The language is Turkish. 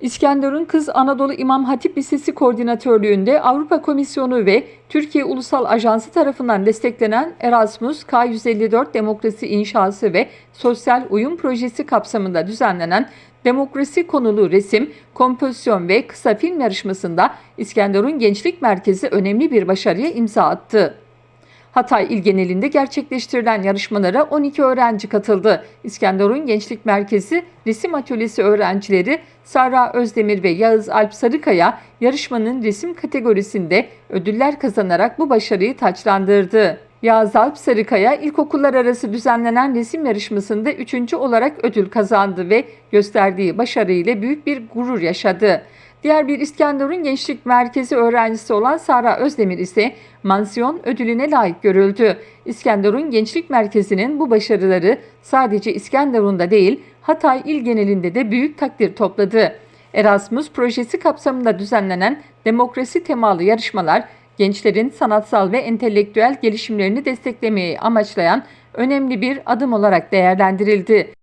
İskenderun Kız Anadolu İmam Hatip Lisesi Koordinatörlüğünde Avrupa Komisyonu ve Türkiye Ulusal Ajansı tarafından desteklenen Erasmus K154 Demokrasi İnşası ve Sosyal Uyum Projesi kapsamında düzenlenen demokrasi konulu resim, kompozisyon ve kısa film yarışmasında İskenderun Gençlik Merkezi önemli bir başarıya imza attı. Hatay il genelinde gerçekleştirilen yarışmalara 12 öğrenci katıldı. İskenderun Gençlik Merkezi Resim Atölyesi öğrencileri Sara Özdemir ve Yağız Alp Sarıkaya yarışmanın resim kategorisinde ödüller kazanarak bu başarıyı taçlandırdı. Yağız Alp Sarıkaya ilkokullar arası düzenlenen resim yarışmasında üçüncü olarak ödül kazandı ve gösterdiği başarıyla büyük bir gurur yaşadı. Diğer bir İskenderun Gençlik Merkezi öğrencisi olan Sara Özdemir ise mansiyon ödülüne layık görüldü. İskenderun Gençlik Merkezi'nin bu başarıları sadece İskenderun'da değil Hatay il genelinde de büyük takdir topladı. Erasmus projesi kapsamında düzenlenen demokrasi temalı yarışmalar gençlerin sanatsal ve entelektüel gelişimlerini desteklemeyi amaçlayan önemli bir adım olarak değerlendirildi.